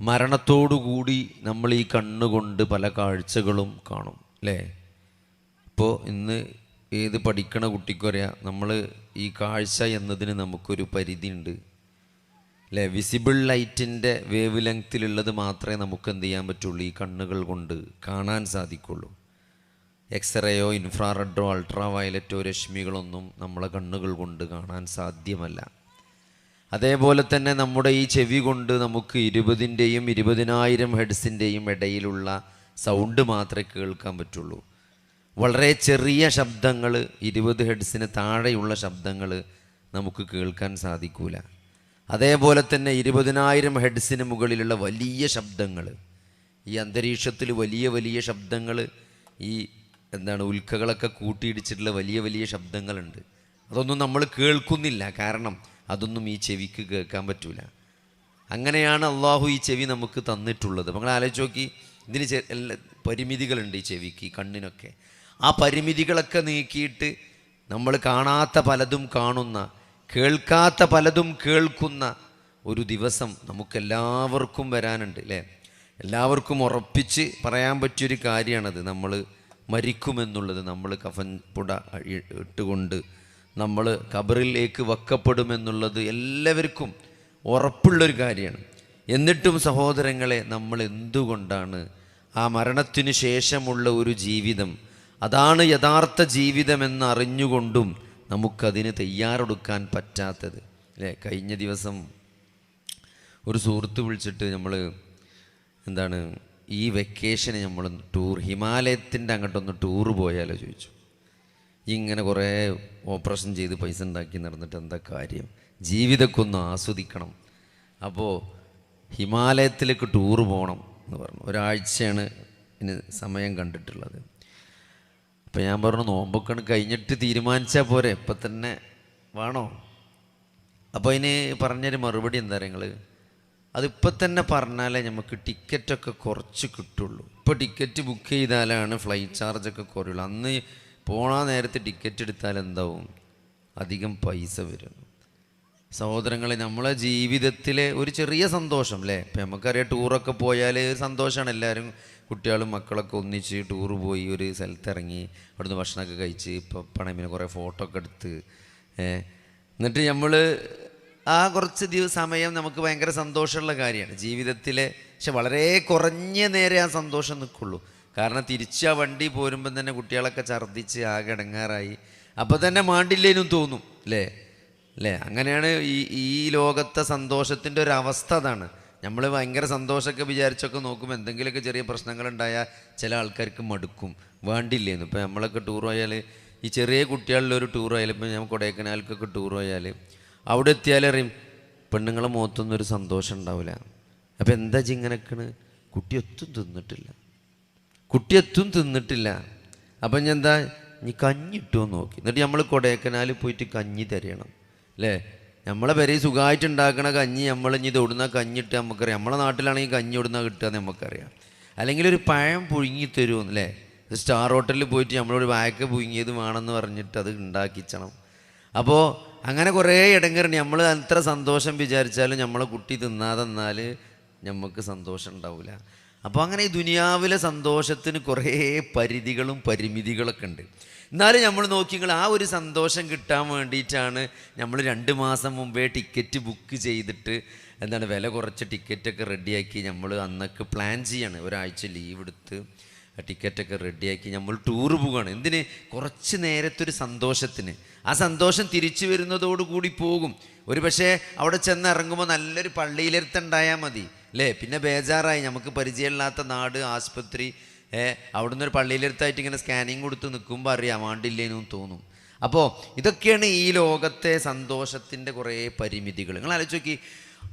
മരണത്തോടുകൂടി നമ്മൾ ഈ കണ്ണുകൊണ്ട് പല കാഴ്ചകളും കാണും അല്ലേ? ഇപ്പോൾ ഇന്ന് ഏത് പഠിക്കണ കുട്ടിക്കറിയാം നമ്മൾ ഈ കാഴ്ച എന്നതിന് നമുക്കൊരു പരിധിയുണ്ട് അല്ലേ? വിസിബിൾ ലൈറ്റിന്റെ വേവ് ലെങ്ത്തിലുള്ളത് മാത്രമേ നമുക്ക് എന്ത് ചെയ്യാൻ പറ്റുള്ളൂ ഈ കണ്ണുകൾ കൊണ്ട് കാണാൻ സാധിക്കുള്ളൂ. എക്സ്റേയോ ഇൻഫ്രാറെഡോ അൾട്രാ വയലറ്റോ രശ്മികളൊന്നും നമ്മളെ കണ്ണുകൾ കൊണ്ട് കാണാൻ സാധ്യമല്ല. അതേപോലെ തന്നെ നമ്മുടെ ഈ ചെവി കൊണ്ട് നമുക്ക് ഇരുപതിന്റെയും ഇരുപതിനായിരം ഹെഡ്സിന്റെയും ഇടയിലുള്ള സൗണ്ട് മാത്രമേ കേൾക്കാൻ പറ്റുള്ളൂ. വളരെ ചെറിയ ശബ്ദങ്ങൾ ഇരുപത് ഹെഡ്സിന് താഴെയുള്ള ശബ്ദങ്ങൾ നമുക്ക് കേൾക്കാൻ സാധിക്കൂല. അതേപോലെ തന്നെ ഇരുപതിനായിരം ഹെഡ്സിന് മുകളിലുള്ള വലിയ ശബ്ദങ്ങൾ ഈ അന്തരീക്ഷത്തിൽ വലിയ വലിയ ശബ്ദങ്ങൾ ഈ എന്താണ് ഉൽക്കകളൊക്കെ കൂട്ടിയിടിച്ചിട്ടുള്ള വലിയ വലിയ ശബ്ദങ്ങളുണ്ട്. അതൊന്നും നമ്മൾ കേൾക്കുന്നില്ല. കാരണം അതൊന്നും ഈ ചെവിക്ക് കേൾക്കാൻ പറ്റൂല. അങ്ങനെയാണ് അള്ളാഹു ഈ ചെവി നമുക്ക് തന്നിട്ടുള്ളത്. നമ്മൾ ആലോചിച്ച് നോക്കി. ഇതിന് പരിമിതികളുണ്ട് ഈ ചെവിക്ക് കണ്ണിനൊക്കെ. ആ പരിമിതികളൊക്കെ നീക്കിയിട്ട് നമ്മൾ കാണാത്ത പലതും കാണുന്ന കേൾക്കാത്ത പലതും കേൾക്കുന്ന ഒരു ദിവസം നമുക്കെല്ലാവർക്കും വരാനുണ്ട് അല്ലേ എല്ലാവർക്കും ഉറപ്പിച്ച് പറയാൻ പറ്റിയൊരു കാര്യമാണത് നമ്മൾ മരിക്കുമെന്നുള്ളത് നമ്മൾ കഫൻ പുട ഇട്ടുകൊണ്ട് നമ്മൾ കബറിലേക്ക് വക്കപ്പെടുമെന്നുള്ളത് എല്ലാവർക്കും ഉറപ്പുള്ളൊരു കാര്യമാണ്. എന്നിട്ടും സഹോദരങ്ങളെ നമ്മൾ എന്തുകൊണ്ടാണ് ആ മരണത്തിനു ശേഷമുള്ള ഒരു ജീവിതം അതാണ് യഥാർത്ഥ ജീവിതമെന്ന് അറിഞ്ഞുകൊണ്ടും നമുക്കതിന് തയ്യാറെടുക്കാൻ പറ്റാത്തത്? അല്ലേ? കഴിഞ്ഞ ദിവസം ഒരു സുഹൃത്ത് വിളിച്ചിട്ട് നമ്മൾ എന്താണ് ഈ വെക്കേഷന് നമ്മൾ ടൂർ ഹിമാലയത്തിന്റെ അങ്ങോട്ടൊന്ന് ടൂർ പോയാലോ ചോദിച്ചു. ഇങ്ങനെ കുറേ ഓപ്പറേഷൻ ചെയ്ത് പൈസ ഉണ്ടാക്കി നടന്നിട്ട് എന്താ കാര്യം? ജീവിതമൊക്കെ ഒന്ന് ആസ്വദിക്കണം. അപ്പോൾ ഹിമാലയത്തിലേക്ക് ടൂർ പോകണം എന്ന് പറഞ്ഞു. ഒരാഴ്ചയാണ് ഇനി സമയം കണ്ടിട്ടുള്ളത്. അപ്പോൾ ഞാൻ പറഞ്ഞു നോമ്പൊക്കെ കഴിഞ്ഞിട്ട് തീരുമാനിച്ചാൽ പോരെ ഇപ്പം തന്നെ വേണോ? അപ്പോൾ അതിന് പറഞ്ഞൊരു മറുപടി എന്താ നിങ്ങൾ അതിപ്പോൾ തന്നെ പറഞ്ഞാലേ നമുക്ക് ടിക്കറ്റൊക്കെ കുറച്ച് കിട്ടുള്ളൂ. ഇപ്പോൾ ടിക്കറ്റ് ബുക്ക് ചെയ്താലാണ് ഫ്ലൈറ്റ് ചാർജൊക്കെ കുറയുള്ളൂ. അന്ന് പോണ നേരത്തെ ടിക്കറ്റ് എടുത്താൽ എന്താവും? അധികം പൈസ വരും. സഹോദരങ്ങളെ നമ്മളെ ജീവിതത്തിലെ ഒരു ചെറിയ സന്തോഷം അല്ലേ ഇപ്പം നമുക്കറിയാം ടൂറൊക്കെ പോയാൽ സന്തോഷമാണ് എല്ലാവരും കുട്ടികളും മക്കളൊക്കെ ഒന്നിച്ച് ടൂർ പോയി ഒരു സ്ഥലത്ത് ഇറങ്ങി അവിടുന്ന് ഭക്ഷണമൊക്കെ കഴിച്ച് ഇപ്പോൾ പണമിന് കുറേ ഫോട്ടോ ഒക്കെ എടുത്ത് എന്നിട്ട് നമ്മൾ ആ കുറച്ച് ദിവസം സമയം നമുക്ക് ഭയങ്കര സന്തോഷമുള്ള കാര്യമാണ്. ജീവിതത്തിലെ പക്ഷെ വളരെ കുറഞ്ഞ നേരെ ആ സന്തോഷം നിൽക്കുള്ളൂ. കാരണം തിരിച്ച് വണ്ടി പോരുമ്പം തന്നെ കുട്ടികളൊക്കെ ഛർദ്ദിച്ച് ആകെ ഇടങ്ങാറായി. അപ്പം തന്നെ മാണ്ടില്ലേനും തോന്നും അല്ലേ അല്ലേ അങ്ങനെയാണ് ഈ ഈ ലോകത്തെ സന്തോഷത്തിന്റെ ഒരു അവസ്ഥ അതാണ്. നമ്മൾ ഭയങ്കര സന്തോഷമൊക്കെ വിചാരിച്ചൊക്കെ നോക്കുമ്പോൾ എന്തെങ്കിലുമൊക്കെ ചെറിയ പ്രശ്നങ്ങളുണ്ടായാൽ ചില ആൾക്കാർക്ക് മടുക്കും. വേണ്ടില്ലേന്ന്. ഇപ്പം നമ്മളൊക്കെ ടൂർ പോയാൽ ഈ ചെറിയ കുട്ടികളിലൊരു ടൂർ പോയാൽ ഇപ്പം ഞാൻ കൊടൈക്കനാലിക്കൊക്കെ ടൂർ പോയാൽ അവിടെ എത്തിയാലറിയും പെണ്ണുങ്ങളെ മുഖത്തൊന്നും ഒരു സന്തോഷം ഉണ്ടാവില്ല. അപ്പം എന്താ ചിങ്ങനക്കണ് കുട്ടി ഒത്തും തിന്നിട്ടില്ല. കുട്ടിയെത്തും തിന്നിട്ടില്ല. അപ്പം ഞാൻ എന്താ നീ കഞ്ഞി ഇട്ടുമോ നോക്കി. എന്നിട്ട് നമ്മൾ കൊടൈക്കനാലിൽ പോയിട്ട് കഞ്ഞി തരണം അല്ലേ? നമ്മളെ വരെ സുഖമായിട്ട് ഉണ്ടാക്കണ കഞ്ഞി നമ്മൾ ഇനി ഇത് ഇടുന്ന കഞ്ഞിട്ട് നമുക്കറിയാം നമ്മളെ നാട്ടിലാണെങ്കിൽ കഞ്ഞി ഇടുന്ന കിട്ടുക നമുക്കറിയാം അല്ലെങ്കിൽ ഒരു പഴം പുഴുങ്ങി തരുമെന്ന് അല്ലേ? സ്റ്റാർ ഹോട്ടലിൽ പോയിട്ട് നമ്മളൊരു വായക്ക പുഴുങ്ങിയത് വേണമെന്ന് പറഞ്ഞിട്ട് അത് ഉണ്ടാക്കിച്ചണം അപ്പോൾ അങ്ങനെ കുറേ ഇടങ്ങറുണ്ട് നമ്മൾ അത്ര സന്തോഷം വിചാരിച്ചാലും നമ്മളെ കുട്ടി തിന്നാതെന്നാൽ നമുക്ക് സന്തോഷം ഉണ്ടാവില്ല അപ്പോൾ അങ്ങനെ ഈ ദുനിയാവിലെ സന്തോഷത്തിന് കുറേ പരിധികളും പരിമിതികളൊക്കെ ഉണ്ട്. എന്നാലും നമ്മൾ നോക്കിയെങ്കിൽ ആ ഒരു സന്തോഷം കിട്ടാൻ വേണ്ടിയിട്ടാണ് നമ്മൾ രണ്ട് മാസം മുമ്പേ ടിക്കറ്റ് ബുക്ക് ചെയ്തിട്ട് എന്താണ് വില കുറച്ച് ടിക്കറ്റൊക്കെ റെഡിയാക്കി നമ്മൾ അന്നൊക്കെ പ്ലാൻ ചെയ്യാണ്. ഒരാഴ്ച ലീവ് എടുത്ത് ടിക്കറ്റൊക്കെ റെഡിയാക്കി നമ്മൾ ടൂർ പോവുകയാണ് എന്തിന്? കുറച്ച് നേരത്തെ ഒരു സന്തോഷത്തിന്. ആ സന്തോഷം തിരിച്ചു വരുന്നതോടുകൂടി പോകും. ഒരു പക്ഷേ അവിടെ ചെന്ന് ഇറങ്ങുമ്പോൾ നല്ലൊരു പള്ളിയിലെടുത്തുണ്ടായാൽ മതി. അല്ലേ? പിന്നെ ബേജാറായി. നമുക്ക് പരിചയമില്ലാത്ത നാട് ആസ്പത്രി അവിടുന്ന് ഒരു പള്ളിയിലെടുത്തായിട്ട് ഇങ്ങനെ സ്കാനിങ് കൊടുത്ത് നിൽക്കുമ്പോൾ അറിയാം ആണ്ടില്ലേനും തോന്നും. അപ്പോൾ ഇതൊക്കെയാണ് ഈ ലോകത്തെ സന്തോഷത്തിന്റെ കുറേ പരിമിതികൾ നിങ്ങൾ ആലോചിച്ച് നോക്കി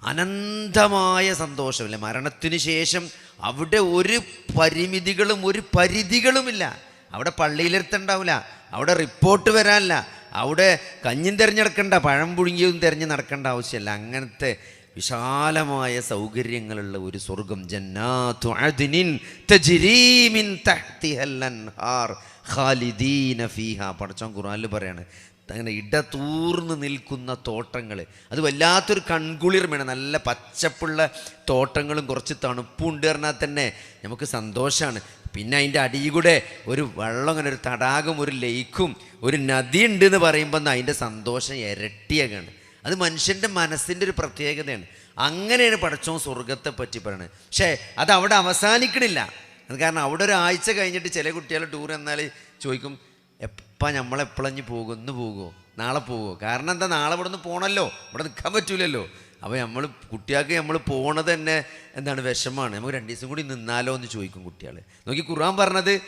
അനന്തമായ സന്തോഷമില്ല മരണത്തിന് ശേഷം അവിടെ ഒരു പരിമിതികളും ഒരു പരിധികളുമില്ല. അവിടെ പള്ളിയിലെടുത്തുണ്ടാവില്ല അവിടെ റിപ്പോർട്ട് വരാനില്ല. അവിടെ കഞ്ഞും തിരഞ്ഞെടുക്കണ്ട പഴം പുഴുങ്ങിയതും തിരഞ്ഞ് നടക്കേണ്ട ആവശ്യമില്ല. അങ്ങനത്തെ വിശാലമായ സൗകര്യങ്ങളുള്ള ഒരു സ്വർഗം. ജന്നാത്തു അദ്നിൻ തജ്രീമിൻ തഹ്തിഹൽ അൻഹാർ ഖാലിദീന ഫീഹ. പടച്ചോൻ ഖുർആനിൽ പറയാണ് അങ്ങനെ ഇടതൂർന്ന് നിൽക്കുന്ന തോട്ടങ്ങൾ അത് വല്ലാത്തൊരു കൺകുളിർമയാണ്. നല്ല പച്ചപ്പുള്ള തോട്ടങ്ങളും കുറച്ച് തണുപ്പുണ്ട് പറഞ്ഞാൽ തന്നെ നമുക്ക് സന്തോഷമാണ് പിന്നെ അതിന്റെ അടിയിൽ കൂടെ ഒരു വെള്ളം അങ്ങനെ ഒരു തടാകം ഒരു ലേക്കും ഒരു നദി ഉണ്ട് എന്ന് പറയുമ്പോൾ അതിന്റെ സന്തോഷം ഇരട്ടിയാകാണ്. അത് മനുഷ്യന്റെ മനസ്സിന്റെ ഒരു പ്രത്യേകതയാണ്. അങ്ങനെയാണ് പടച്ചോൻ സ്വർഗത്തെ പറ്റി പറയുന്നത് പക്ഷേ അത് അവിടെ അവസാനിക്കണില്ല. അത് കാരണം അവിടെ ഒരാഴ്ച കഴിഞ്ഞിട്ട് ചില കുട്ടികൾ ടൂർ എന്നാൽ ചോദിക്കും എപ്പം നമ്മളെപ്പോഴഞ്ഞ് പോകും ഇന്ന് പോകുമോ നാളെ പോകുമോ കാരണം എന്താ നാളെ ഇവിടെ നിന്ന് പോകണമല്ലോ ഇവിടെ നിൽക്കാൻ പറ്റൂലല്ലോ. അപ്പോൾ നമ്മൾ കുട്ടികൾക്ക് നമ്മൾ പോണത് തന്നെ എന്താണ് വിഷമാണ്. നമുക്ക് രണ്ട് ദിവസം കൂടി നിന്നാലോ എന്ന് ചോദിക്കും കുട്ടികൾ നോക്കി ഖുർആൻ പറഞ്ഞത്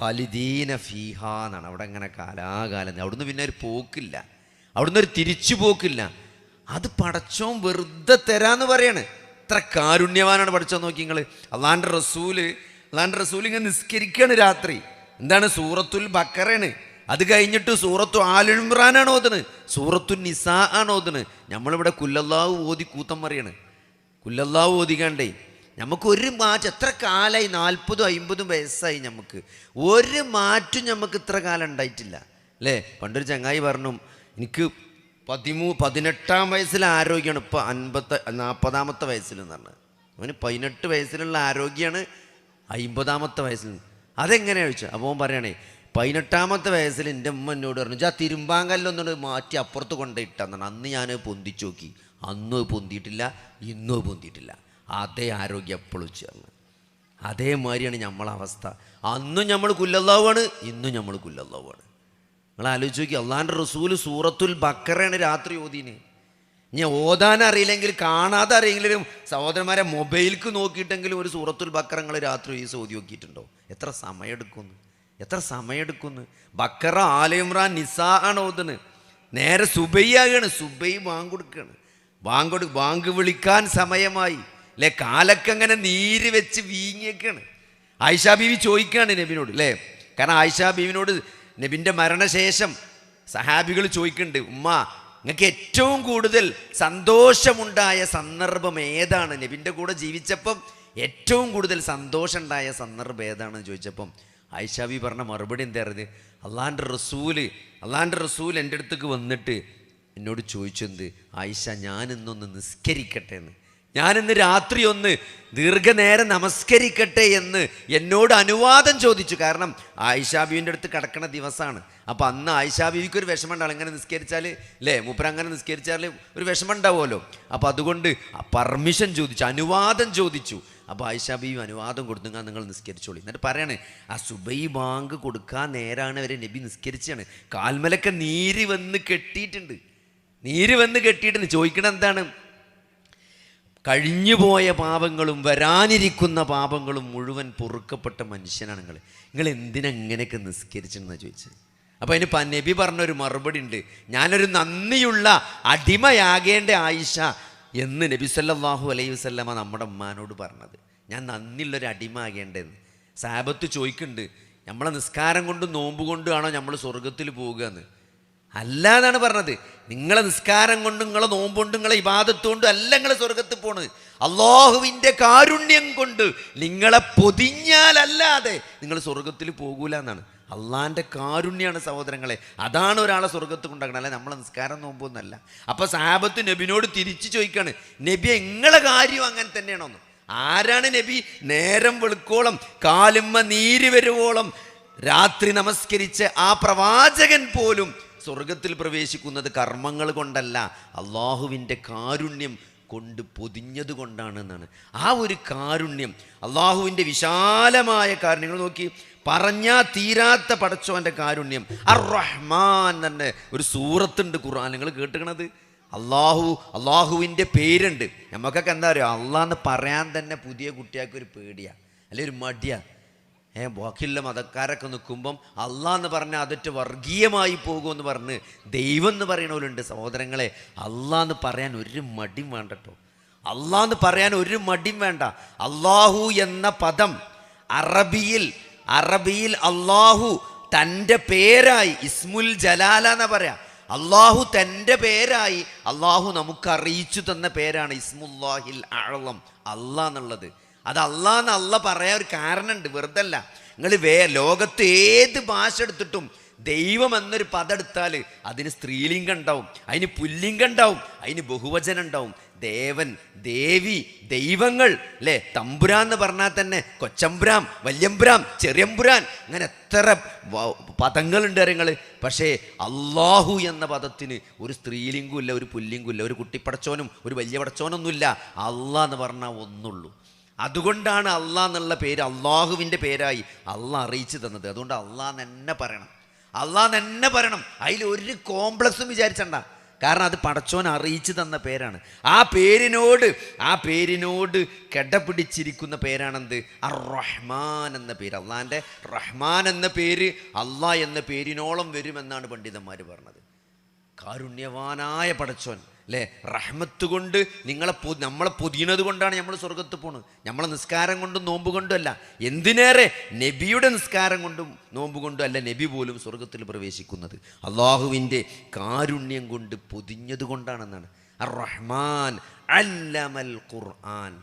ഖാലിദീന ഫീഹ എന്നാണ്. അവിടെ അങ്ങനെ കാലാകാലം. അവിടുന്ന് പിന്നെ ഒരു പോക്കില്ല. അവിടുന്ന് ഒരു തിരിച്ചു പോക്കില്ല. അത് പടച്ചോൻ വെറുതെ തരാന്ന് പറയാണ്. ഇത്ര കാരുണ്യവാനാണ് പഠിച്ചോ നോക്കി നിങ്ങൾ അള്ളാന്റെ റസൂൽ അള്ളാന്റെ റസൂൽ ഇങ്ങനെ നിസ്കരിക്കുകയാണ് രാത്രി. എന്താണ്? സൂറത്തുൽ ബക്കറയാണ്. അത് കഴിഞ്ഞിട്ട് സൂറത്തു ആലിമ്രാനാണ് ഓതുന്നത്. സൂറത്തു നിസാ ആണ് ഓതുന്നത്. നമ്മളിവിടെ കുല്ലല്ലാവ് ഓതി കൂത്തം പറയാണ്. കുല്ലല്ലാവ് ഓതിക്കാണ്ടേ. നമുക്ക് ഒരു മാറ്റം എത്ര കാലമായി നാൽപ്പതും അമ്പതും വയസ്സായി നമുക്ക്. ഒരു മാറ്റം നമുക്ക് ഇത്ര കാലം ഉണ്ടായിട്ടില്ല. അല്ലേ? പണ്ടൊരു ചങ്ങായി പറഞ്ഞു എനിക്ക് പതിമൂ പതിനെട്ടാം വയസ്സിൽ ആരോഗ്യമാണ്. ഇപ്പോൾ അൻപത്ത നാൽപ്പതാമത്തെ വയസ്സിൽ എന്ന് പറഞ്ഞത്. അവന് പതിനെട്ട് വയസ്സിലുള്ള ആരോഗ്യമാണ് അമ്പതാമത്തെ വയസ്സിൽ. അതെങ്ങനെയാണ് ചോദിച്ചത് അപ്പോൾ പറയണേ പതിനെട്ടാമത്തെ വയസ്സിൽ എന്റെ ഉമ്മ എന്നോട് പറഞ്ഞു ആ തിരുമ്പാങ്കല്ലൊന്നുകൊണ്ട് മാറ്റി അപ്പുറത്ത് കൊണ്ടിട്ടെന്നാണ് അന്ന് ഞാൻ പൊന്തിച്ചു നോക്കി. അന്നും പൊന്തിയിട്ടില്ല ഇന്നും പൊന്തിയിട്ടില്ല. അതേ ആരോഗ്യം എപ്പോഴും ചേർന്ന് അതേമാതിരിയാണ് നമ്മളെ അവസ്ഥ. അന്നും നമ്മൾ കുല്ലല്ലാവാണ് ഇന്നും നമ്മൾ കുല്ലല്ലാവാണ് നിങ്ങൾ ആലോചിച്ച് നോക്കി അള്ളാന്റെ റസൂൽ സൂറത്തുൽ ബക്കറയാണ് രാത്രി ഓതീന്. ഇനി ഓതാൻ അറിയില്ലെങ്കിൽ കാണാതെ അറിയില്ലെങ്കിലും സഹോദരന്മാരെ മൊബൈലിക്ക് നോക്കിയിട്ടെങ്കിലും ഒരു സൂറത്തുൽ ബക്കറ നിങ്ങൾ രാത്രി ഈ ഓതി നോക്കിയിട്ടുണ്ടോ? എത്ര സമയമെടുക്കുന്നു? എത്ര സമയമെടുക്കുന്നു? ബക്കറ ആലയുമ്രാൻ നിസാ ആണ് ഓതുന്നത് നേരെ സുബൈയാകാണ് സുബൈ ബാങ്ക് കൊടുക്കുകയാണ്. വാങ്ക് വിളിക്കാൻ സമയമായി. അല്ലേ അങ്ങനെ നീര് വെച്ച് വീങ്ങിയൊക്കെയാണ് ആയിഷാ ബീവി ചോദിക്കുകയാണ് നബിനോട് അല്ലേ? കാരണം ആയിഷാ ബീവിനോട് നബിന്റെ മരണശേഷം സഹാബികൾ ചോദിക്കുന്നുണ്ട് ഉമ്മ നിങ്ങൾക്ക് ഏറ്റവും കൂടുതൽ സന്തോഷമുണ്ടായ സന്ദർഭം ഏതാണ്? നബിന്റെ കൂടെ ജീവിച്ചപ്പം ഏറ്റവും കൂടുതൽ സന്തോഷമുണ്ടായ സന്ദർഭം ഏതാണെന്ന് ചോദിച്ചപ്പം ആയിഷാബി പറഞ്ഞ മറുപടി എന്തായിരുന്നു അള്ളാന്റെ റസൂൽ അള്ളാന്റെ റസൂൽ എന്റെ അടുത്തേക്ക് വന്നിട്ട് എന്നോട് ചോദിച്ചെന്ത്? ആയിഷ ഞാനിന്നൊന്ന് നിസ്കരിക്കട്ടെ എന്ന്. ഞാനിന്ന് രാത്രി ഒന്ന് ദീർഘനേരം നമസ്കരിക്കട്ടെ എന്ന് എന്നോട് അനുവാദം ചോദിച്ചു. കാരണം ആയിഷാബീവിന്റെ അടുത്ത് കിടക്കണ ദിവസമാണ്. അപ്പോൾ അന്ന് ആയിഷാബീവിക്ക് ഒരു വിഷമം ഉണ്ടാവും അങ്ങനെ നിസ്കരിച്ചാൽ അല്ലേ മൂപ്പർ അങ്ങനെ നിസ്കരിച്ചാൽ ഒരു വിഷമം ഉണ്ടാവുമല്ലോ അപ്പോൾ അതുകൊണ്ട് പെർമിഷൻ ചോദിച്ചു അനുവാദം ചോദിച്ചു. അപ്പോൾ ആയിഷാബീവി അനുവാദം കൊടുത്തുങ്ങാൻ നിങ്ങൾ നിസ്കരിച്ചോളി. എന്നിട്ട് പറയാണ് ആ സുബൈ ബാങ്ക് കൊടുക്കാൻ നേരാണ് വരെ നബി നിസ്കരിച്ചാണ് കാൽമലൊക്കെ നീര് വന്ന് കെട്ടിയിട്ടുണ്ട്. നീര് വന്ന് കെട്ടിയിട്ടുണ്ട്. ചോദിക്കണം എന്താണ്? കഴിഞ്ഞുപോയ പാപങ്ങളും വരാനിരിക്കുന്ന പാപങ്ങളും മുഴുവൻ പൊറുക്കപ്പെട്ട മനുഷ്യനാണ് നിങ്ങൾ നിങ്ങൾ എന്തിനെങ്ങനെയൊക്കെ നിസ്കരിച്ചെന്ന് ചോദിച്ചത്? അപ്പോൾ അതിന് നബി പറഞ്ഞൊരു മറുപടി ഉണ്ട്. ഞാനൊരു നന്ദിയുള്ള അടിമയാകേണ്ട ആയിഷ എന്ന് നബി സല്ലാഹു അലൈഹി വസല്ലമ നമ്മുടെ അമ്മാനോട് പറഞ്ഞത്. ഞാൻ നന്ദിയുള്ളൊരു അടിമ ആകേണ്ടതെന്ന് സാബത്ത് ചോദിക്കുന്നുണ്ട് നമ്മളെ നിസ്കാരം കൊണ്ടും നോമ്പ് കൊണ്ടുമാണോ നമ്മൾ സ്വർഗത്തിൽ പോകുക? എന്ന്. അല്ല എന്നാണ് പറഞ്ഞത്. നിങ്ങളെ നിസ്കാരം കൊണ്ടും നിങ്ങളെ നോമ്പുകൊണ്ടും നിങ്ങളെ ഇബാദത്തുകൊണ്ടും അല്ല നിങ്ങളെ സ്വർഗത്തിൽ പോണത്. അള്ളാഹുവിന്റെ കാരുണ്യം കൊണ്ട് നിങ്ങളെ പൊതിഞ്ഞാലല്ലാതെ നിങ്ങൾ സ്വർഗത്തിൽ പോകൂല എന്നാണ് അള്ളാന്റെ കാരുണ്യമാണ് സഹോദരങ്ങളെ. അതാണ് ഒരാളെ സ്വർഗത്ത് കൊണ്ടാക്കണം അല്ലെ നമ്മളെ നിസ്കാരം നോമ്പൊന്നല്ല. അപ്പോൾ സാബത്ത് നബിനോട് തിരിച്ചു ചോദിക്കാണ് നബി എങ്ങളെ കാര്യം അങ്ങനെ തന്നെയാണോന്ന്? ആരാണ് നബി? നേരം വെളുക്കോളം കാലുമ്മ നീര് വരുവോളം രാത്രി നമസ്കരിച്ച് ആ പ്രവാചകൻ പോലും സ്വർഗത്തിൽ പ്രവേശിക്കുന്നത് കർമ്മങ്ങൾ കൊണ്ടല്ല. അള്ളാഹുവിന്റെ കാരുണ്യം കൊണ്ട് പൊതിഞ്ഞത് കൊണ്ടാണെന്നാണ്. ആ ഒരു കാരുണ്യം അള്ളാഹുവിന്റെ വിശാലമായ കാരുണ്യങ്ങൾ നോക്കി പറഞ്ഞാ തീരാത്ത പടച്ചോന്റെ കാരുണ്യം. അർ റഹ്മാൻ തന്നെ ഒരു സൂറത്തുണ്ട് ഖുർആൻ. നിങ്ങൾ കേട്ടുകണത് അള്ളാഹു അള്ളാഹുവിന്റെ പേരുണ്ട്. നമുക്കൊക്കെ എന്താ പറയുക അള്ളാന്ന് പറയാൻ തന്നെ പുതിയ കുട്ടികൾക്ക് ഒരു പേടിയാ. അല്ലെ ഒരു മടിയാ. ഏ ബാക്കിയുള്ള മതക്കാരൊക്കെ നിൽക്കുമ്പം അള്ളാ എന്ന് പറഞ്ഞാൽ അതൊറ്റ വർഗീയമായി പോകുമെന്ന് പറഞ്ഞ് ദൈവം എന്ന് പറയണവരുണ്ട് സഹോദരങ്ങളെ. അള്ളാ എന്ന് പറയാൻ ഒരു മടിയും വേണ്ട കേട്ടോ. അള്ളാ എന്ന് പറയാൻ ഒരു മടിയും വേണ്ട. അള്ളാഹു എന്ന പദം അറബിയിൽ അറബിയിൽ അള്ളാഹു തന്റെ പേരായി ഇസ്മുൽ ജലാല എന്ന പറയാ. അള്ളാഹു തന്റെ പേരായി അള്ളാഹു നമുക്ക് അറിയിച്ചു തന്ന പേരാണ് ഇസ്മുല്ലാഹിൽ ആഴളം അള്ളാ എന്നുള്ളത്. അത് അള്ളാന്ന് അല്ല പറയാൻ ഒരു കാരണമുണ്ട് വെറുതെ അല്ല നിങ്ങൾ വേ ലോകത്ത് ഏത് ഭാഷ എടുത്തിട്ടും ദൈവം എന്നൊരു പദം എടുത്താൽ അതിന് സ്ത്രീലിംഗം ഉണ്ടാവും അതിന് പുല്ലിംഗം ഉണ്ടാവും അതിന് ബഹുവചനം ഉണ്ടാവും. ദേവൻ ദേവി ദൈവങ്ങൾ അല്ലേ? തമ്പുരാൻ എന്ന് പറഞ്ഞാൽ തന്നെ കൊച്ചമ്പുരാം വല്യമ്പുരാം ചെറിയമ്പുരാൻ അങ്ങനെ എത്ര പദങ്ങളുണ്ട് നിങ്ങൾ പക്ഷേ അള്ളാഹു എന്ന പദത്തിന് ഒരു സ്ത്രീലിംഗുമില്ല ഒരു പുല്ലിംഗുമില്ല ഒരു കുട്ടിപ്പടച്ചോനും ഒരു വലിയ പടച്ചോനൊന്നുമില്ല അള്ളാഹ് എന്ന് പറഞ്ഞാൽ ഒന്നുള്ളൂ. അതുകൊണ്ടാണ് അള്ളാഹ് എന്നുള്ള പേര് അള്ളാഹുവിന്റെ പേരായി അള്ളാഹ് അറിയിച്ചു തന്നത്. അതുകൊണ്ട് അള്ളാഹ് തന്നെ പറയണം. അള്ളാഹ് തന്നെ പറയണം. അതിൽ ഒരു കോംപ്ലക്സും വിചാരിച്ചണ്ട. കാരണം അത് പടച്ചോൻ അറിയിച്ചു തന്ന പേരാണ്. ആ പേരിനോട് ആ പേരിനോട് കിടപിടിച്ചിരിക്കുന്ന പേരാണെന്ത്? അർ റഹ്മാൻ എന്ന പേര്. അള്ളാഹിന്റെ റഹ്മാൻ എന്ന പേര് അള്ളാഹ് എന്ന പേരിനോളം വരുമെന്നാണ് പണ്ഡിതന്മാർ പറഞ്ഞത്. കാരുണ്യവാനായ പടച്ചോൻ അല്ലേ? റഹ്മത്ത് കൊണ്ട് നിങ്ങളെ പൊ നമ്മളെ പൊതിയണത് കൊണ്ടാണ് നമ്മൾ സ്വർഗത്ത് പോണത്. നമ്മളെ നിസ്കാരം കൊണ്ടും നോമ്പ് കൊണ്ടും അല്ല. എന്തിനേറെ നബിയുടെ നിസ്കാരം കൊണ്ടും നോമ്പ് കൊണ്ടും അല്ല നബി പോലും സ്വർഗത്തിൽ പ്രവേശിക്കുന്നത്. അള്ളാഹുവിന്റെ കാരുണ്യം കൊണ്ട് പൊതിഞ്ഞത് കൊണ്ടാണെന്നാണ്. റഹ്മാൻ അല്ലമൽ ഖുർആൻ.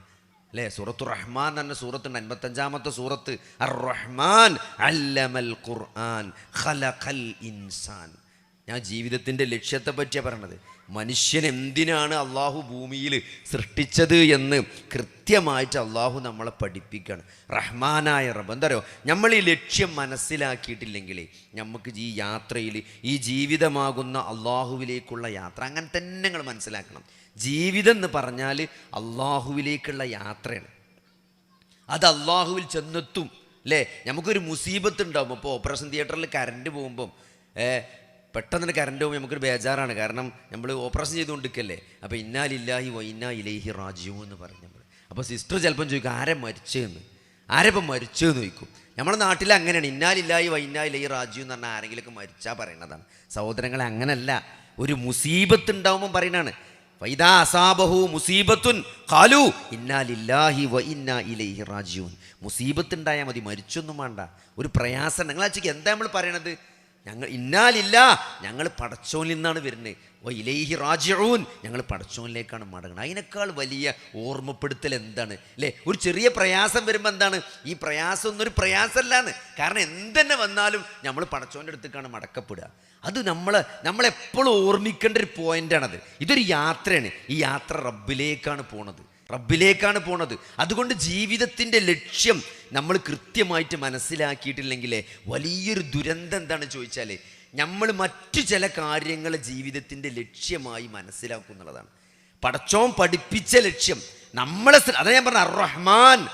അല്ലേ? സൂറത്തു റഹ്മാൻ എന്ന സൂറത്തുണ്ട്. അൻപത്തഞ്ചാമത്തെ സൂറത്ത്. അർ റഹ്മാൻ അല്ലമൽ ഖുർആൻ. ഖലഖൽ ഇൻസാൻ. ഞാൻ ജീവിതത്തിന്റെ ലക്ഷ്യത്തെ പറ്റിയാണ് പറയണത്. മനുഷ്യൻ എന്തിനാണ് അള്ളാഹു ഭൂമിയിൽ സൃഷ്ടിച്ചത് എന്ന് കൃത്യമായിട്ട് അള്ളാഹു നമ്മളെ പഠിപ്പിക്കുകയാണ് റഹ്മാനായ റബ്ബ്. എന്താ നമ്മൾ ഈ ലക്ഷ്യം മനസ്സിലാക്കിയിട്ടില്ലെങ്കിൽ നമുക്ക് ഈ യാത്രയിൽ ഈ ജീവിതമാകുന്ന അള്ളാഹുവിലേക്കുള്ള യാത്ര അങ്ങനെ തന്നെ നിങ്ങൾ മനസ്സിലാക്കണം. ജീവിതം എന്ന് പറഞ്ഞാൽ അള്ളാഹുവിലേക്കുള്ള യാത്രയാണ്. അത് അള്ളാഹുവിൽ ചെന്നെത്തും. അല്ലേ? നമുക്കൊരു മുസീബത്ത് ഉണ്ടാകും ഇപ്പോൾ ഓപ്പറേഷൻ തിയേറ്ററിൽ കറണ്ട് പോകുമ്പം പെട്ടെന്ന് കറണ്ട് പോകുമ്പോൾ നമുക്കൊരു ബേജാറാണ്. കാരണം നമ്മൾ ഓപ്പറേഷൻ ചെയ്തുകൊണ്ടിരിക്കല്ലേ. അപ്പോൾ ഇന്നാലില്ലാഹി വൈന്നാ ഇലേഹി റാജീവ് എന്ന് പറഞ്ഞു നമ്മൾ അപ്പോൾ സിസ്റ്റർ ചിലപ്പം ചോദിക്കും ആരെ മരിച്ചതെന്ന് ആരെപ്പം മരിച്ചതെന്ന് ചോദിക്കും. നമ്മുടെ നാട്ടിൽ അങ്ങനെയാണ്. ഇന്നാലില്ലായി വൈന്നാ ഇലേഹി റാജീവ് എന്ന് പറഞ്ഞാൽ ആരെങ്കിലുമൊക്കെ മരിച്ചാൽ പറയണതാണ്. സഹോദരങ്ങളെ അങ്ങനല്ല. ഒരു മുസീബത്ത് ഉണ്ടാവുമ്പം പറയണതാണ്. വൈദാ അസാബഹു മുസീബത്തുൻ ഖാലു ഇന്നാലില്ലാഹി വ ഇന്നാ ഇലൈഹി റാജിഊൻ. മുസീബത്ത് ഉണ്ടായാൽ മതി മരിച്ചൊന്നും വേണ്ട. ഒരു പ്രയാസം. നിങ്ങളാച്ചയ്ക്ക് എന്താ നമ്മൾ പറയണത്? ഞങ്ങൾ ഇന്നാലില്ല ഞങ്ങൾ പടച്ചോനിൽ നിന്നാണ് വരുന്നത്. ഇലൈഹി റാജിഊൻ. ഞങ്ങൾ പടച്ചോനിലേക്കാണ് മടങ്ങുന്നത്. അതിനേക്കാൾ വലിയ ഓർമ്മപ്പെടുത്തൽ എന്താണ്? അല്ലേ? ഒരു ചെറിയ പ്രയാസം വരുമ്പോൾ എന്താണ്? ഈ പ്രയാസം ഒന്നൊരു പ്രയാസമല്ലാന്ന്. കാരണം എന്തെന്നെ വന്നാലും നമ്മൾ പടച്ചോന്റെ അടുത്തേക്കാണ് മടക്കപ്പെടുക. അത് നമ്മൾ നമ്മളെപ്പോഴും ഓർമ്മിക്കേണ്ട ഒരു പോയിന്റാണത് ഇതൊരു യാത്രയാണ്. ഈ യാത്ര റബ്ബിലേക്കാണ് പോണത്. റബ്ബിലേക്കാണ് പോണത്. അതുകൊണ്ട് ജീവിതത്തിന്റെ ലക്ഷ്യം നമ്മൾ കൃത്യമായിട്ട് മനസ്സിലാക്കിയിട്ടില്ലെങ്കിൽ വലിയൊരു ദുരന്തം എന്താണ് ചോദിച്ചാൽ നമ്മൾ മറ്റു ചില കാര്യങ്ങൾ ജീവിതത്തിന്റെ ലക്ഷ്യമായി മനസ്സിലാക്കും എന്നുള്ളതാണ്. പടച്ചോൻ പഠിപ്പിച്ച ലക്ഷ്യം. നമ്മളെ അതാ ഞാൻ പറഞ്ഞ റഹ്മാൻ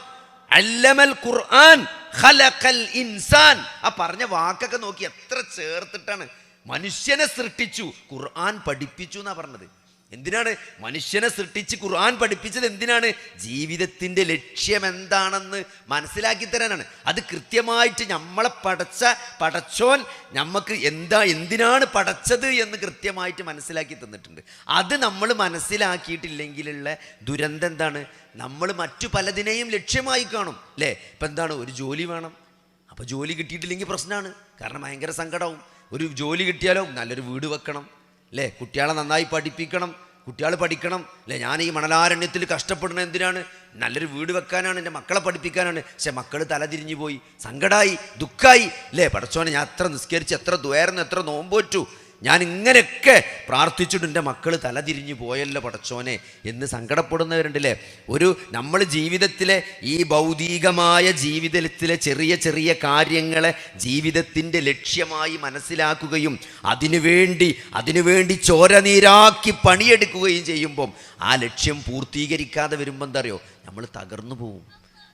അല്ലമൽ ഖുർആൻ ഖലഖൽ ഇൻസാൻ. ആ പറഞ്ഞ വാക്കൊക്കെ നോക്കി എത്ര ചേർത്തിട്ടാണ്. മനുഷ്യനെ സൃഷ്ടിച്ചു ഖുർആൻ പഠിപ്പിച്ചു എന്നാ പറഞ്ഞത്. എന്തിനാണ് മനുഷ്യനെ സൃഷ്ടിച്ച് ഖുർആൻ പഠിപ്പിച്ചത് എന്തിനാണ്? ജീവിതത്തിന്റെ ലക്ഷ്യം എന്താണെന്ന് മനസ്സിലാക്കി തരാനാണ്. അത് കൃത്യമായിട്ട് നമ്മളെ പടച്ച പടച്ചോൻ നമുക്ക് എന്താ എന്തിനാണ് പടച്ചത് എന്ന് കൃത്യമായിട്ട് മനസ്സിലാക്കി തന്നിട്ടുണ്ട്. അത് നമ്മൾ മനസ്സിലാക്കിയിട്ടില്ലെങ്കിലുള്ള ദുരന്തം എന്താണ്? നമ്മൾ മറ്റു പലതിനെയും ലക്ഷ്യമായി കാണും അല്ലേ? ഇപ്പം എന്താണ്? ഒരു ജോലി വേണം. അപ്പോൾ ജോലി കിട്ടിയിട്ടില്ലെങ്കിൽ പ്രശ്നമാണ്. കാരണം ഭയങ്കര സങ്കടവും. ഒരു ജോലി കിട്ടിയാലോ? നല്ലൊരു വീട് വെക്കണം. അല്ലേ കുട്ടികളെ നന്നായി പഠിപ്പിക്കണം കുട്ടികൾ പഠിക്കണം. അല്ലേ ഞാൻ ഈ മണലാരണ്യത്തിൽ കഷ്ടപ്പെടുന്നത് എന്തിനാണ്? നല്ലൊരു വീട് വെക്കാനാണ് എന്റെ മക്കളെ പഠിപ്പിക്കാനാണ്. പക്ഷെ മക്കൾ തലതിരിഞ്ഞു പോയി സങ്കടമായി ദുഃഖമായി അല്ലേ പഠിച്ചോനെ ഞാൻ എത്ര നിസ്കരിച്ച് എത്ര ദ്വേർന്ന് എത്ര നോമ്പോറ്റു. ഞാൻ ഇങ്ങനെയൊക്കെ പ്രാർത്ഥിച്ചിട്ട് എന്റെ മക്കൾ തലതിരിഞ്ഞു പോയല്ലോ പടച്ചോനെ എന്ന് സങ്കടപ്പെടുന്നവരുണ്ടല്ലേ? ഒരു നമ്മൾ ജീവിതത്തിലെ ഈ ഭൗതികമായ ജീവിതത്തിലെ ചെറിയ ചെറിയ കാര്യങ്ങളെ ജീവിതത്തിന്റെ ലക്ഷ്യമായി മനസ്സിലാക്കുകയും അതിനുവേണ്ടി അതിനുവേണ്ടി ചോരനീരാക്കി പണിയെടുക്കുകയും ചെയ്യുമ്പം ആ ലക്ഷ്യം പൂർത്തീകരിക്കാതെ വരുമ്പോൾ എന്താ അറിയോ? നമ്മൾ തകർന്നു പോകും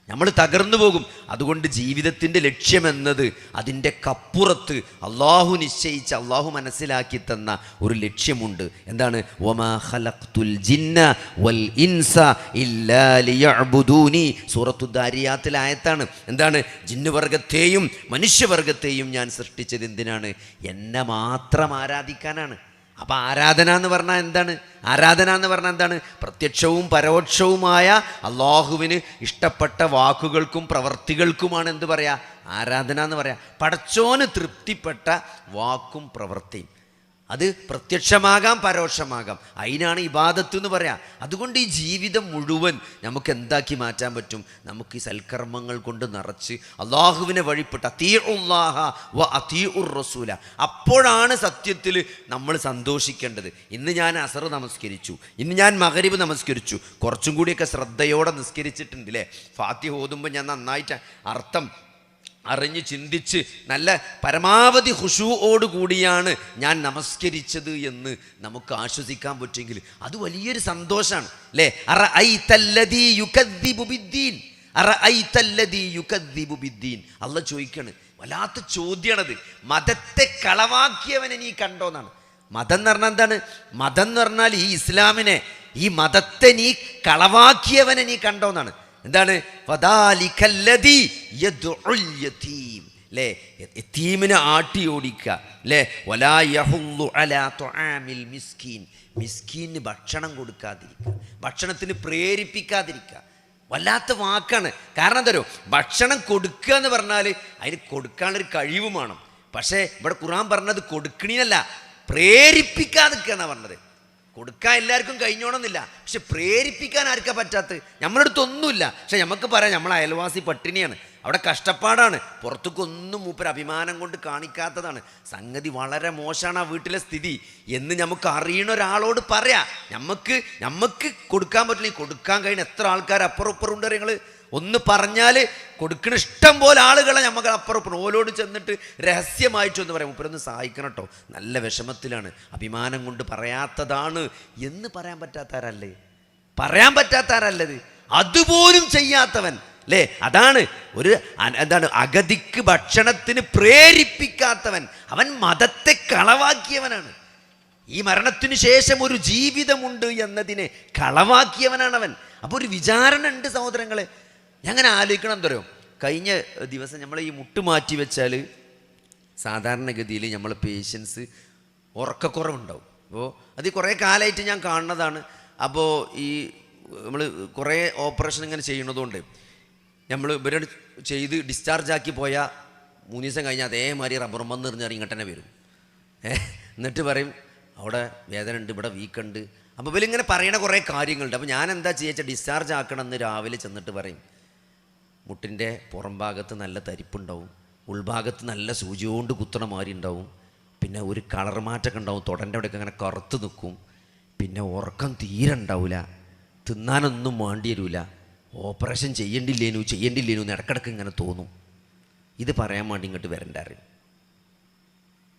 നമ്മൾ തകർന്നു പോകും. അതുകൊണ്ട് ജീവിതത്തിന്റെ ലക്ഷ്യമെന്നത് അതിന്റെ കപ്പുറത്ത് അള്ളാഹു നിശ്ചയിച്ച് അള്ളാഹു മനസ്സിലാക്കി തന്ന ഒരു ലക്ഷ്യമുണ്ട്. എന്താണ്? ആയത്താണ്. എന്താണ്? ജിന്നുവർഗത്തെയും മനുഷ്യവർഗത്തെയും ഞാൻ സൃഷ്ടിച്ചത് എന്തിനാണ്? എന്നെ മാത്രം ആരാധിക്കാനാണ്. അപ്പൊ ആരാധന എന്ന് പറഞ്ഞാൽ എന്താണ്? ആരാധന എന്ന് പറഞ്ഞാൽ എന്താണ്? പ്രത്യക്ഷവും പരോക്ഷവുമായ അള്ളാഹുവിന് ഇഷ്ടപ്പെട്ട വാക്കുകൾക്കും പ്രവർത്തികൾക്കുമാണ് എന്ത് പറയാ? ആരാധന എന്ന് പറയാ. പടച്ചോന് തൃപ്തിപ്പെട്ട വാക്കും പ്രവൃത്തിയും. അത് പ്രത്യക്ഷമാകാം പരോക്ഷമാകാം. അതിനാണ് ഇബാദത്ത് എന്ന് പറയാം. അതുകൊണ്ട് ഈ ജീവിതം മുഴുവൻ നമുക്ക് എന്താക്കി മാറ്റാൻ പറ്റും? നമുക്ക് ഈ സൽക്കർമ്മങ്ങൾ കൊണ്ട് നിറച്ച് അള്ളാഹുവിനെ വഴിപ്പെട്ട് അതീഉല്ലാഹ വ അതീഉർ റസൂല അപ്പോഴാണ് സത്യത്തിൽ നമ്മൾ സന്തോഷിക്കേണ്ടത്. ഇന്ന് ഞാൻ അസർ നമസ്കരിച്ചു. ഇന്ന് ഞാൻ മകരിവ് നമസ്കരിച്ചു. കുറച്ചും കൂടിയൊക്കെ ശ്രദ്ധയോടെ നിസ്കരിച്ചിട്ടുണ്ട് അല്ലേ ഫാത്തി ഓതുമ്പോൾ ഞാൻ നന്നായിട്ട് അർത്ഥം അറിഞ്ഞ് ചിന്തിച്ച് നല്ല പരമാവധി ഹുഷുവോട് കൂടിയാണ് ഞാൻ നമസ്കരിച്ചത് എന്ന് നമുക്ക് ആശ്വസിക്കാൻ പറ്റുമെങ്കിൽ അത് വലിയൊരു സന്തോഷമാണ് അല്ലേ? അറ അറ അല്ല ചോദിക്കണ് വല്ലാത്ത ചോദ്യമാണത് മതത്തെ കളവാക്കിയവനെ നീ കണ്ടോന്നാണ് മതം എന്ന് പറഞ്ഞാൽ എന്താണ്? മതം എന്ന് പറഞ്ഞാൽ ഈ ഇസ്ലാമിനെ ഈ മതത്തെ നീ കളവാക്കിയവനെ നീ കണ്ടോന്നാണ് എന്താണ്? അല്ലേ യതീമിനെ ആട്ടി ഓടിക്കുക. മിസ്കീൻ. മിസ്കീന് ഭക്ഷണം കൊടുക്കാതിരിക്കുക. ഭക്ഷണത്തിന് പ്രേരിപ്പിക്കാതിരിക്കുക. വല്ലാത്ത വാക്കാണ്. കാരണം എന്തോ ഭക്ഷണം കൊടുക്കുക എന്ന് പറഞ്ഞാൽ അതിന് കൊടുക്കാനുള്ളൊരു കഴിവ് വേണം. പക്ഷേ ഇവിടെ ഖുറാൻ പറഞ്ഞത് കൊടുക്കണീനല്ല. പ്രേരിപ്പിക്കാതിരിക്കുക എന്നാണ് പറഞ്ഞത്. കൊടുക്കാൻ എല്ലാവർക്കും കഴിഞ്ഞോണമെന്നില്ല പക്ഷെ പ്രേരിപ്പിക്കാൻ ആർക്കാ പറ്റാത്ത നമ്മളുടെ അടുത്ത് ഒന്നുമില്ല പക്ഷെ നമുക്ക് പറയാം നമ്മൾ അയൽവാസി പട്ടിണിയാണ്. അവിടെ കഷ്ടപ്പാടാണ്. പുറത്തേക്കൊന്നും മൂപ്പർ അഭിമാനം കൊണ്ട് കാണിക്കാത്തതാണ്. സംഗതി വളരെ മോശമാണ് ആ വീട്ടിലെ സ്ഥിതി എന്ന് നമുക്ക് അറിയണ ഒരാളോട് പറയാം. നമുക്ക് നമുക്ക് കൊടുക്കാൻ പറ്റില്ല. കൊടുക്കാൻ കഴിയുന്ന എത്ര ആൾക്കാർ അപ്പുറം ഇപ്പുറം ഉണ്ട് നിങ്ങൾ ഒന്ന് പറഞ്ഞാൽ കൊടുക്കണ ഇഷ്ടം പോലെ ആളുകളെ നമുക്ക് അപ്പുറം ഓലോട് ചെന്നിട്ട് രഹസ്യമായിട്ടൊന്ന് പറയാം മുപ്പരൊന്ന് സഹായിക്കണം കേട്ടോ നല്ല വിഷമത്തിലാണ്. അഭിമാനം കൊണ്ട് പറയാത്തതാണ്. എന്ന് പറയാൻ പറ്റാത്താരല്ലേ പറയാൻ പറ്റാത്താരല്ലത് അതുപോലും ചെയ്യാത്തവൻ. അല്ലേ അതാണ് ഒരു എന്താണ് അഗതിക്ക് ഭക്ഷണത്തിന് പ്രേരിപ്പിക്കാത്തവൻ. അവൻ മതത്തെ കളവാക്കിയവനാണ്. ഈ മരണത്തിനു ശേഷം ഒരു ജീവിതമുണ്ട് എന്നതിനെ കളവാക്കിയവനാണ് അവൻ അപ്പോൾ ഒരു വിചാരണ ഉണ്ട് സഹോദരങ്ങളെ. ഞാൻ അങ്ങനെ ആലോചിക്കണം എന്തോ കഴിഞ്ഞ ദിവസം നമ്മൾ ഈ മുട്ട് മാറ്റി വെച്ചാൽ സാധാരണഗതിയിൽ നമ്മൾ പേഷ്യൻസ് ഉറക്കക്കുറവുണ്ടാവും. അപ്പോൾ അത് കുറേ കാലമായിട്ട് ഞാൻ കാണുന്നതാണ്. അപ്പോൾ ഈ നമ്മൾ കുറേ ഓപ്പറേഷൻ ഇങ്ങനെ ചെയ്യുന്നതുകൊണ്ട് നമ്മൾ ഇവരോട് ചെയ്ത് ഡിസ്ചാർജ് ആക്കി പോയാൽ മൂന്ന് ദിവസം കഴിഞ്ഞാൽ അതേമാതിരി റബ്ബർ മന്ന് എറിഞ്ഞാൽ ഇങ്ങോട്ട് തന്നെ വരും. എന്നിട്ട് പറയും അവിടെ വേദന ഉണ്ട് ഇവിടെ വീക്കുണ്ട് അപ്പോൾ ഇവരിങ്ങനെ പറയണ കുറേ കാര്യങ്ങളുണ്ട്. അപ്പോൾ ഞാൻ എന്താ ചെയ്യുക ഡിസ്ചാർജ് ആക്കണമെന്ന് രാവിലെ ചെന്നിട്ട് പറയും. മുട്ടിന്റെ പുറം ഭാഗത്ത് നല്ല തരിപ്പുണ്ടാവും. ഉൾഭാഗത്ത് നല്ല സൂചി കൊണ്ട് കുത്തണ മാതിരി ഉണ്ടാവും. പിന്നെ ഒരു കളർ മാറ്റമൊക്കെ ഉണ്ടാവും. തൊടന്റെ അവിടെയൊക്കെ അങ്ങനെ കറുത്ത് നിൽക്കും പിന്നെ ഉറക്കം തീരെ ഉണ്ടാവില്ല തിന്നാനൊന്നും വേണ്ടി വരില്ല ഓപ്പറേഷൻ ചെയ്യണ്ടില്ലേനു ചെയ്യണ്ടില്ലേനു എന്ന് ഇടക്കിടക്ക് ഇങ്ങനെ തോന്നും. ഇത് പറയാൻ വേണ്ടി ഇങ്ങോട്ട് വരണ്ടാറ്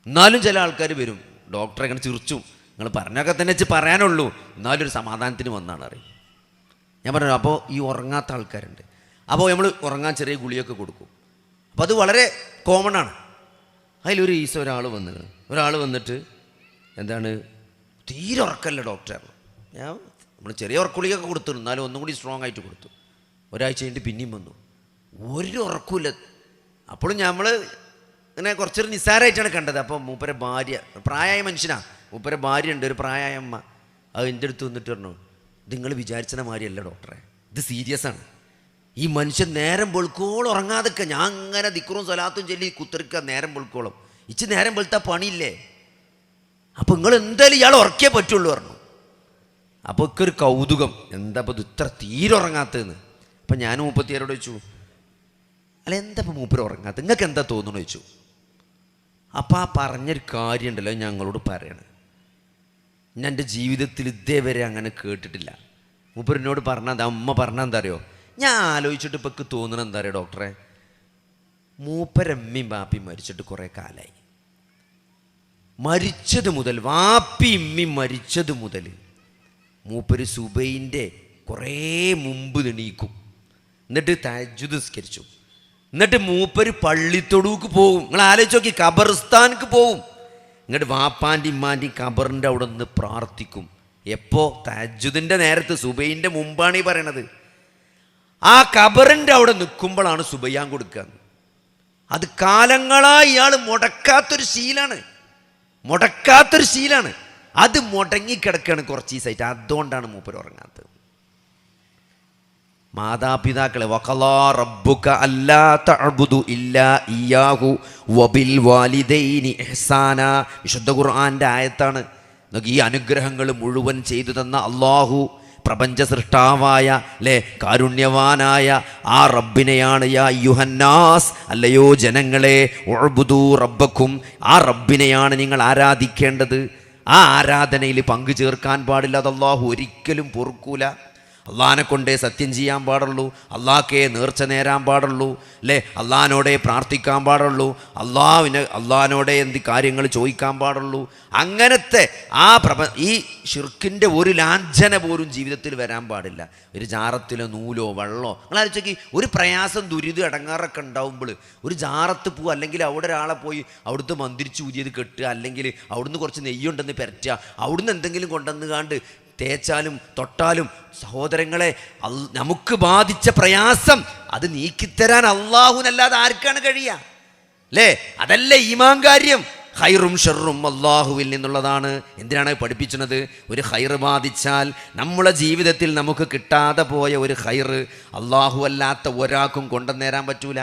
എന്നാലും ചില ആൾക്കാർ വരും. ഡോക്ടറെ ഇങ്ങനെ ചിറിച്ചും നിങ്ങൾ പറഞ്ഞൊക്കെ തന്നെ വെച്ച് പറയാനുള്ളൂ. എന്നാലും ഒരു സമാധാനത്തിന് വന്നാണ് അറിയും. ഞാൻ പറഞ്ഞു അപ്പോൾ ഈ ഉറങ്ങാത്ത ആൾക്കാരുണ്ട്. അപ്പോൾ നമ്മൾ ഉറങ്ങാൻ ചെറിയ ഗുളിയൊക്കെ കൊടുക്കും. അപ്പോൾ അത് വളരെ കോമൺ ആണ്. അതിലൊരു ഈസ ഒരാൾ വന്നത് ഒരാൾ വന്നിട്ട് എന്താണ് തീരെ ഉറക്കല്ല ഡോക്ടർ ഞാൻ നമ്മൾ ചെറിയ ഉറക്കുളിയൊക്കെ കൊടുത്തു എന്നാലും ഒന്നും കൂടി സ്ട്രോങ് ആയിട്ട് കൊടുത്തു. ഒരാഴ്ച കഴിഞ്ഞിട്ട് പിന്നെയും വന്നു. ഒരു ഉറക്കില്ല. അപ്പോഴും നമ്മൾ ഇങ്ങനെ കുറച്ചൊരു നിസ്സാരമായിട്ടാണ് കണ്ടത്. അപ്പോൾ മൂപ്പരെ ഭാര്യ പ്രായമായ മനുഷ്യനാ. മൂപ്പരെ ഭാര്യ ഉണ്ട് ഒരു പ്രായമായ അമ്മ അത് എന്റെ അടുത്ത് വന്നിട്ട് പറഞ്ഞു നിങ്ങൾ വിചാരിച്ചതിനെ മാതിരിയല്ല ഡോക്ടറെ ഇത് സീരിയസ് ആണ്. ഈ മനുഷ്യൻ നേരം വെളുക്കോളം ഉറങ്ങാതൊക്കെ. ഞാൻ അങ്ങനെ ദിക്കറും സ്വലാത്തും ചൊല്ലി കുത്തിരിക്കുക നേരം വെളുക്കോളം. ഇച്ച് നേരം വെളുത്താ പണിയില്ലേ? അപ്പോൾ നിങ്ങൾ എന്തായാലും ഇയാൾ ഉറക്കേ പറ്റുള്ളൂ പറഞ്ഞു. അപ്പോൾ ഒക്കെ ഒരു കൗതുകം. എന്താ അപ്പോൾ ഇത് ഇത്ര തീരെ ഉറങ്ങാത്തതെന്ന്? അപ്പം ഞാൻ മൂപ്പത്തിയാരോട് ചോദിച്ചു. അല്ല എന്താ ഇപ്പം മൂപ്പര് ഉറങ്ങാത്ത നിങ്ങൾക്ക് എന്താ തോന്നുന്നു ചോദിച്ചു. അപ്പം ആ പറഞ്ഞൊരു കാര്യമുണ്ടല്ലോ ഞങ്ങളോട് പറയണത് ഞാൻ എന്റെ ജീവിതത്തിൽ ഇതേവരെ അങ്ങനെ കേട്ടിട്ടില്ല. മൂപ്പരിനോട് പറഞ്ഞാൽ അമ്മ പറഞ്ഞാൽ എന്താ അറിയോ? ഞാൻ ആലോചിച്ചിട്ട് ഇപ്പം എനിക്ക് തോന്നുന്നത് എന്താ പറയുക ഡോക്ടറെ? മൂപ്പരമ്മയും ബാപ്പയും മരിച്ചിട്ട് കുറേ കാലമായി മരിച്ചത് മുതൽ വാപ്പി ഇമ്മി മരിച്ചത് മുതൽ മൂപ്പര് സുബൈന്റെ കുറേ മുമ്പ് എണീക്കും. എന്നിട്ട് തജ്ജുദ് നിസ്കരിച്ചു. എന്നിട്ട് മൂപ്പര് പള്ളിത്തൊടുക്ക് പോകും. നിങ്ങൾ ആലോചിച്ച് നോക്കി ഖബർസ്ഥാനിക്ക് പോവും എന്നിട്ട് വാപ്പാന്റെ ഇമ്മാന്റെയും ഖബറിന്റെ അവിടെ നിന്ന് പ്രാർത്ഥിക്കും. എപ്പോൾ തജ്ജുദിന്റെ നേരത്ത് സുബൈന്റെ മുമ്പാണ് ഈ പറയണത്. ആ കബറിന്റെ അവിടെ നിൽക്കുമ്പോഴാണ് സുബയ്യാൻ കൊടുക്കുക. അത് കാലങ്ങളായി ഇയാൾ മുടക്കാത്തൊരു ശീലാണ്. മുടക്കാത്തൊരു ശീലാണ്. അത് മുടങ്ങിക്കിടക്കുകയാണ് കുറച്ച് ദിവസമായിട്ട്. അതുകൊണ്ടാണ് മൂപ്പർ ഉറങ്ങാത്തത്. മാതാപിതാക്കളെ റബ്ബുക അല്ലാ ഇല്ലാ വബിൽ വാലിദൈനി ഇഹ്സാന. വിശുദ്ധ ഖുർആന്റെ ആയത്താണ്. ഈ അനുഗ്രഹങ്ങൾ മുഴുവൻ ചെയ്തു തന്ന അള്ളാഹു പ്രപഞ്ച സൃഷ്ടാവായ അല്ലേ? കാരുണ്യവാനായ ആ റബ്ബിനെയാണ് യാ യുഹന്നാസ് അല്ലയോ ജനങ്ങളെ ഉഅ്ബുദൂ റബ്ബക്കും ആ റബ്ബിനെയാണ് നിങ്ങൾ ആരാധിക്കേണ്ടത്? ആ ആരാധനയിൽ പങ്കു ചേർക്കാൻ പാടില്ല. അതല്ലാഹു ഒരിക്കലും പൊറുക്കൂല. അള്ളഹാനെ കൊണ്ടേ സത്യം ചെയ്യാൻ പാടുള്ളൂ. അള്ളാഹ്ക്കേ നേർച്ച നേരാൻ പാടുള്ളൂ. അല്ലേ അള്ളഹാനോടെ പ്രാർത്ഥിക്കാൻ പാടുള്ളൂ. അള്ളാഹുവിന് അള്ളഹാനോടെ എന്ത് കാര്യങ്ങൾ ചോദിക്കാൻ പാടുള്ളൂ. അങ്ങനത്തെ ആ പ്രപ ഈ ഷിർക്കിന്റെ ഒരു ലാഞ്ചന പോലും ജീവിതത്തിൽ വരാൻ പാടില്ല. ഒരു ജാറത്തിലോ നൂലോ വെള്ളമോ നിങ്ങൾ ആലോചിക്കി ഒരു പ്രയാസം ദുരിതം ഇടങ്ങാറൊക്കെ ഉണ്ടാവുമ്പോൾ ഒരു ജാറത്ത് പോവുക അല്ലെങ്കിൽ അവിടെ ഒരാളെ പോയി അവിടുത്തെ മന്ദിരിച്ച് ഊതിയത് കെട്ടുക അല്ലെങ്കിൽ അവിടുന്ന് കുറച്ച് നെയ്യുണ്ടെന്ന് പെരറ്റുക അവിടുന്ന് എന്തെങ്കിലും കൊണ്ടുവന്ന് കാണ്ട് തേച്ചാലും തൊട്ടാലും സഹോദരങ്ങളെ നമുക്ക് ബാധിച്ച പ്രയാസം അത് നീക്കിത്തരാൻ അള്ളാഹുനല്ലാതെ ആർക്കാണ് കഴിയുക? അല്ലേ അതല്ലേ ഈമാൻ കാര്യം? ഹൈറും ഷെറും അള്ളാഹുവിൽ നിന്നുള്ളതാണ്. എന്തിനാണ് പഠിപ്പിച്ചത്? ഒരു ഹൈറ് ബാധിച്ചാൽ നമ്മളെ ജീവിതത്തിൽ നമുക്ക് കിട്ടാതെ പോയ ഒരു ഹൈറ് അള്ളാഹു അല്ലാത്ത ഒരാൾക്കും കൊണ്ടുവന്നേരാൻ പറ്റൂല.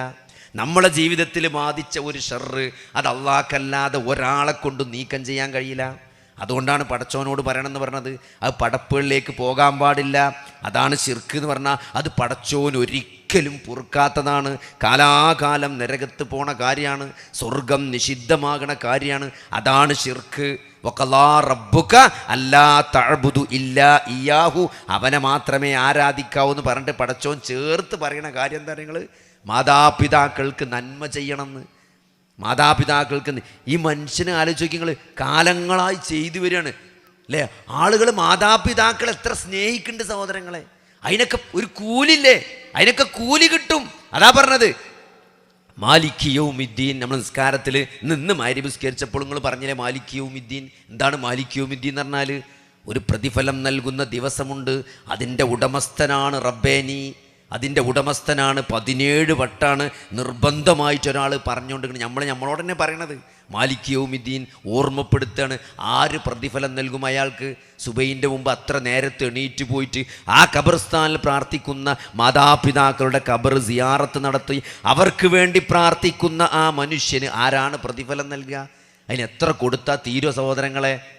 നമ്മളെ ജീവിതത്തിൽ ബാധിച്ച ഒരു ഷെറ് അത് അള്ളാഹ്ക്കല്ലാതെ ഒരാളെ കൊണ്ട് നീക്കം ചെയ്യാൻ കഴിയില്ല. അതുകൊണ്ടാണ് പടച്ചോനോട് പറയണമെന്ന് പറഞ്ഞത്. അത് പടപ്പുകളിലേക്ക് പോകാൻ പാടില്ല. അതാണ് ശിർക്ക് എന്ന് പറഞ്ഞാൽ അത് പടച്ചോൻ ഒരിക്കലും പൊറുക്കാത്തതാണ്. കാലാകാലം നരകത്ത് പോണ കാര്യമാണ് സ്വർഗം നിഷിദ്ധമാകണ കാര്യമാണ് അതാണ് ശിർക്ക്. വഖലാ റബ്ബുക അല്ലാ തഴബുദു ഇല്ലാ ഇയാഹു അവനെ മാത്രമേ ആരാധിക്കാവൂ എന്ന് പറഞ്ഞിട്ട് പടച്ചോൻ ചേർത്ത് പറയണ കാര്യം എന്താ നിങ്ങൾ മാതാപിതാക്കൾക്ക് നന്മ ചെയ്യണമെന്ന്. മാതാപിതാക്കൾക്ക് ഈ മനുഷ്യനെ ആലോചിച്ച് നിങ്ങൾ കാലങ്ങളായി ചെയ്തു വരികയാണ്. അല്ലേ? ആളുകൾ മാതാപിതാക്കൾ എത്ര സ്നേഹിക്കുന്നുണ്ട് സഹോദരങ്ങളെ. അതിനൊക്കെ ഒരു കൂലില്ലേ? അതിനൊക്കെ കൂലി കിട്ടും. അതാ പറഞ്ഞത്. മാലിക്കിയൗമിദ്ദീൻ നമ്മൾ നിസ്കാരത്തിൽ നിന്ന് മാരി നിസ്കരിച്ചപ്പോൾ നിങ്ങൾ പറഞ്ഞില്ലേ മാലിക്കിയൗമിദ്ദീൻ എന്താണ് മാലിക്കിയൗമിദ്ദീൻ എന്ന് പറഞ്ഞാൽ ഒരു പ്രതിഫലം നൽകുന്ന ദിവസമുണ്ട്. അതിന്റെ ഉടമസ്ഥനാണ് റബ്ബേനി. അതിന്റെ ഉടമസ്ഥനാണ് പതിനേഴ് വട്ടാണ് നിർബന്ധമായിട്ട് ഒരാൾ പറഞ്ഞുകൊണ്ടിരിക്കുന്നത്. നമ്മൾ നമ്മളോട് തന്നെ പറയണത്. മാലിക്യവും ഇതീൻ ഓർമ്മപ്പെടുത്തുകയാണ് ആര് പ്രതിഫലം നൽകും അയാൾക്ക്? സുബൈന്റെ മുമ്പ് അത്ര നേരത്തെ എണീറ്റ് പോയിട്ട് ആ ഖബർസ്ഥാനിൽ പ്രാർത്ഥിക്കുന്ന മാതാപിതാക്കളുടെ ഖബർ സിയാറത്ത് നടത്തി. അവർക്ക് വേണ്ടി പ്രാർത്ഥിക്കുന്ന ആ മനുഷ്യന് ആരാണ് പ്രതിഫലം നൽകുക? അതിന് എത്ര കൊടുത്താൽ തീരോ സഹോദരങ്ങളെ?